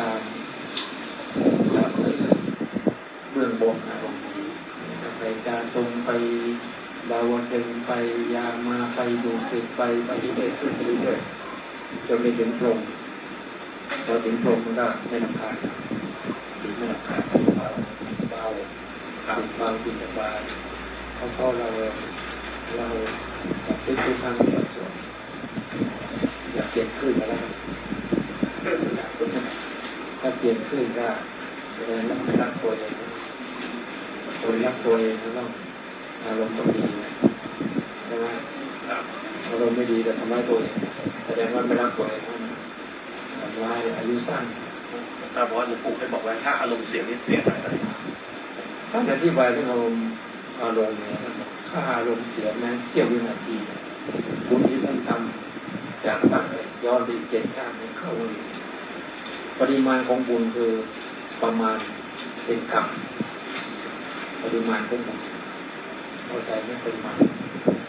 ตามเบื้องบนอารมณ์ไปจาตรงไปดาวดึงไปยามาไปดูสิไปไปเรื่อยขึ้นไปเรื่อยจนไปถึงพรมพอถึงพรมมันก็ไม่ลำคาญจิตไม่ลำคาญเบาเบาจิตเบาจิตสบายเพราะเราเราเราปฏิบัติทุกครั้งที่เราสวดอยากเปลี่ยนขึ้นแล้วกันอยากขึ้นมา ถ้าเปลี่ยนขึ้นก็แสดงว่าไม่รักตัวเองคนรักตัวเองก็ต้องอารมณ์ต้องดีนะใช่ไหมอารมณ์ไม่ดีแต่ทำร้ายตัวเองแสดงว่าไม่รักตัวเองทำร้ายอายุสั้นต่เพราะว่าหลวงปู่เคยบอกว่าถ้าอารมณ์เสียนี่เสียหายเลยท่านอธิบายเรื่องอารมณ์อารมณ์เนี่ยถ้าอารมณ์เสียแม้เสี้ยววินาทีบุญที่ท่านทำจากตั้งแต่ย้อนไปเจ็ดชาติเนี่ยเข้ามาอยู่ ปริมาณของบุญคือประมาณเป็นกรรมปริมาณของบุญเข้าใจไหมปริมาณ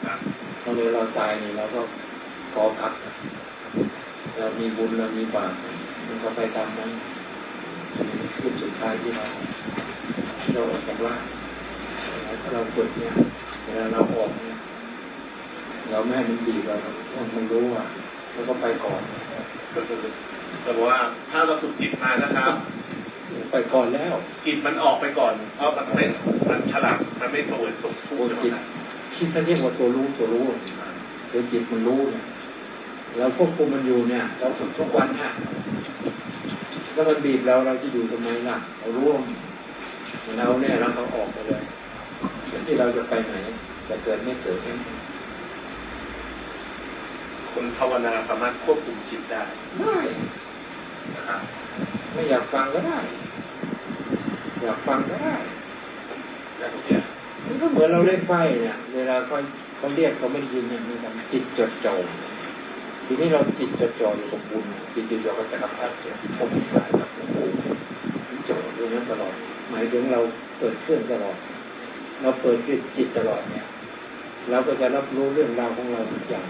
ครับตอนนี้เราตายนี่เราก็ขอกลับเรามีบุญเรามีบาปมันก็ไปตามนั้นขึ้นสุดท้ายที่เราที่เราออกจากร่างถ้าเราฝึกเนี่ยเวลาเราออกเนี่ยเราไม่ให้มันบีบเรามันรู้อะแล้วก็ไปก่อนก็คือ แต่ว่าถ้าเราฝึกจิตมานะครับ ไปก่อนแล้วจิตมันออกไปก่อน เพราะมันไม่มันฉลาดมันไม่สวยสุขทุกข์ใช่ไหมครับคิดซะเรียกว่าตัวรู้ตัวรู้ตัวจิตมันรู้เนี่ยเราควบคุมมันอยู่เนี่ย เราฝึกทุกวันเนี่ยแล้วมันบีบเราเราจะอยู่ทำไมล่ะเราร่วมนเราเนี่ยเราเอาออกไปเลยที่เราจะไปไหนจะเกิดไม่เกิดไม่ คนภาวนาสามารถควบคุมจิตได้ได้นะครับไม่อยากฟังก็ได้ อยากฟังก็ได้ได้ทุกอย่างมันก็เหมือนเราเล่นไพ่เนี่ยเวลาเขาเขาเรียกเขาไม่ได้ยินเนี่ยมันทำจิตจดจ่อทีนี้เราจิตจดจ่ออยู่กับบุญจิตจดจ่อกับจักรพรรดิเนี่ยผมหายกับหลวงปู่จดอยู่นั้นตลอด หมายถึงเราเปิดเครื่องตลอด เราเปิดจิตตลอดเนี่ยเราก็จะรับรู้เรื่องราวของเราทุกอย่าง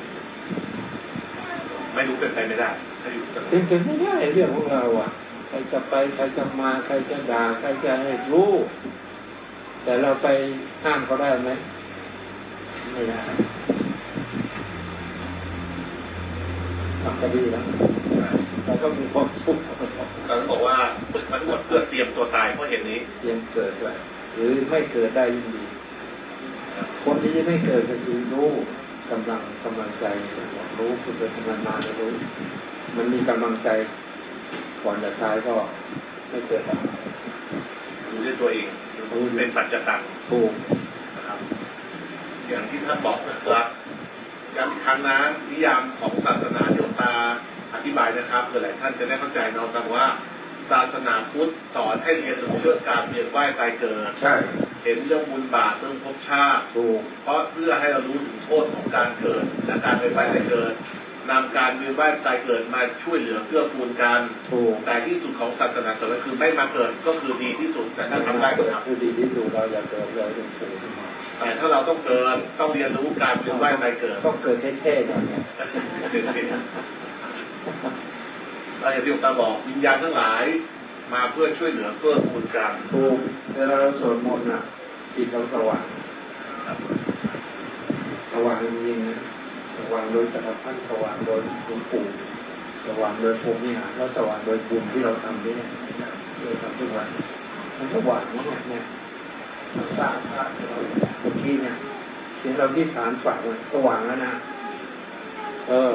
ไม่รู้เป็นไปไม่ได้ถ้าอยู่กับเป็นเป็นไม่ได้เรื่องของเราอะใครจะไปใครจะมาใครจะด่าใครจะให้รู้แต่เราไปห้ามเขาได้ไหมไม่ได้ทำก็ดีแล้วเราก็มีความสุขเราต้องบอกว่าฝึกมาทั้งหมดเพื่อเตรียมตัวตายเพราะเห็นนี้ เตรียมเกิดด้วยหรือไม่เกิดได้ยิ่งดี คนที่ไม่เกิดก็คือรู้ กำลังกำลังใจรู้คือเป็นกำลังมารู้ มันมีกำลังใจก่อนจะตายก็ไม่เกิดหรอกรู้ด้วยตัวเองเป็นปัจจตังถูกนะครับ อย่างที่ท่านบอกนะครับย้ำอีกครั้งนะนิยามของศาสนาโยตาอธิบายนะครับเพื่อหลายท่านจะได้เข้าใจเนาะแต่ว่า ศาสนาพุทธสอนให้เรียนรู้เรื่องการเวียนว่ายตายเกิด ใช่ เห็นเรื่องบุญบาปเรื่องภพชาติถูกเพราะเพื่อให้เรารู้ถึงโทษของการเกิดและการเวียนว่ายตายเกิดนำการเวียนว่ายตายเกิดมาช่วยเหลือเกื้อกูลกันถูกแต่ที่สุดของศาสนาสอนก็คือไม่มาเกิดก็คือดีที่สุดแต่ถ้าทำได้ก็ทำคือดีที่สุดเราอยากเกิดเลยเป็นปู่แต่ถ้าเราต้องเกิดต้องเรียนรู้การเวียนว่ายตายเกิดต้องเกิดเท่ๆหน่อยเนี่ยเราอย่างที่หลวงตาบอกวิญญาณทั้งหลาย มาเพื่อช่วยเหลือเพื่อกูลกันถูกเวลาเราสวดมนต์อะจิตเราสว่างสว่างจริงๆนะสว่างโดยจักรพรรดิสว่างโดยหลวงปู่สว่างโดยภูมิหารแล้วสว่างโดยบุญที่เราทำด้วยเนี่ยเราทำทุกวันมันสว่างนะเนี่ยเนี่ยมันสร้างสร้างเราเมื่อกี้เนี่ยเสียงเราที่ฐานฝังมันสว่างแล้วนะเออ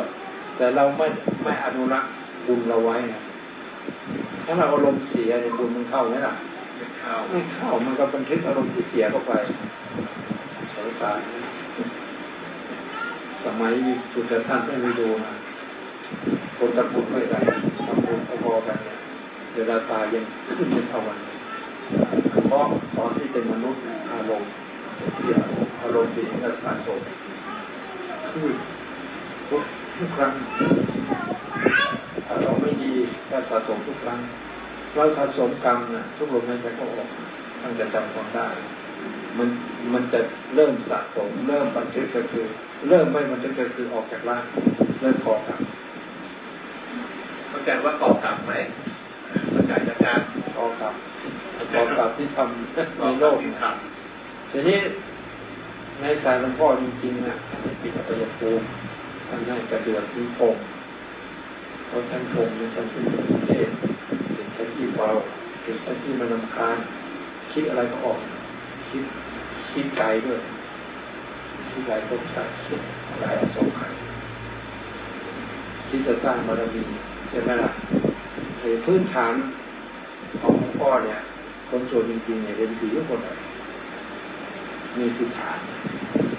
แต่เราไม่ไม่อนุรักษ์บุญเราไว้ไง ถ้าเราอารมณ์เสียเนี่ยบุญมันเข้าไหมล่ะไม่เข้าไม่เข้ามันก็บันทึกอารมณ์ที่เสียเข้าไปสงสารนะสมัยสุดแต่ท่านไม่มีดูนะคนตะกุดไม่ได้ทำบุญพอๆกันเนี่ยเวลาตายยังขึ้นไม่เท่ากันเพราะตอนที่เป็นมนุษย์อารมณ์ที่อารมณ์ดีและสะสมคือทุกทุกครั้งถ้าเราไม่ ดีก็สะสมทุกครั้งเราสะสมกรรมนะทุกลมหายใจเข้าออกมันจะจำความได้ มันมันจะเริ่มสะสม เริ่มบันทึกก็คือ เริ่มไม่บันทึกก็คือออกจากร่างเริ่มก่อกรรมเข้าใจว่าก่อกรรมไหมเอที่ทำก็ในโลกที่ททีนี้ในสายหลวงพ่อจริงๆนะท่านให้ปิดอภัยภูมิท่านให้กระเดือกที่พง เพราะท่านพงเป็นชั้นที่มีเทศเป็นชั้นที่เบาเป็นชั้นที่มันลำคาญคิดอะไรก็ออก คิดคิดไกลด้วยคิดไกลก็ใช่คิดหลายอสงไขยคิดจะสร้างบารมีใช่ไหมล่ะในพื้นฐานของหลวงพ่อเนี่ย คนส่วนจริงๆเนี่ยเรียนผีทุกคนเลยนี่คือฐาน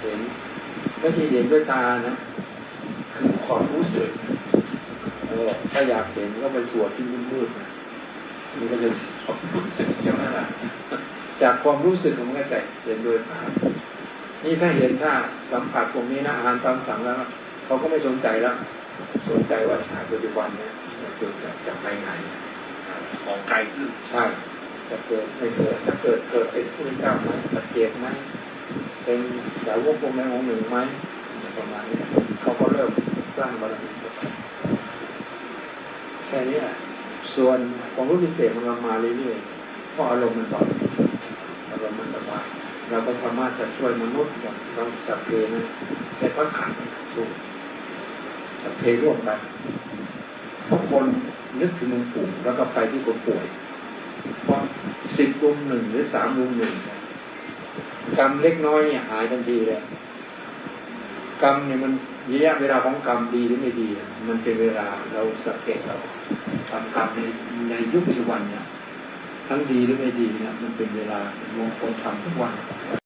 เห็นไม่ใช่เห็นด้วยตานะ คือความรู้สึก เออถ้าอยากเห็นก็ไปสวดที่มืดๆนะมันก็จะความรู้สึกใช่ไหมล่ะจากความรู้สึกมันก็จะเห็นด้วยตานี่ถ้าเห็นถ้าสัมผัสตรงนี้นะอาหารตามสั่งแล้วเขาก็ไม่สนใจแล้ว สนใจว่าชาติปัจจุบันเนี่ยมันเกิดจากจากไปไหนำของไกลขึ้นใช่จะเกิดไม่เกิดจะเกิดเกิดเป็นผู้เจ้าไหมปัจเจกไหมเป็นสาวกองค์ใดองค์หนึ่งไหมประมาณนี้เขาก็เริ่มสร้างบารมีเข้าไปแค่นี้ส่วนความรู้พิเศษมันก็มาเรื่อยๆเพราะอารมณ์มันเบาอารมณ์มันสบายเราก็สามารถจะช่วยมนุษย์อย่างเราสัพเพนะใช้พระขันธ์สู้สัพเพร่วมกันทุกคนนึกถึงหลวงปู่แล้วก็ไปที่คนป่วยเพราะสิบรุมหนึ่งหรือสามรุมหนึ่งกรรมเล็กน้อยเนี่ยหายทันทีเลย กรรมเนี่ยมันระยะเวลาของกรรมดีหรือไม่ดี มันเป็นเวลาเราสังเกตเราทำกรรมในในยุคปัจจุบันเนี่ยทั้งดีหรือไม่ดีเนี่ยมันเป็นเวลามงคลทำทุกวัน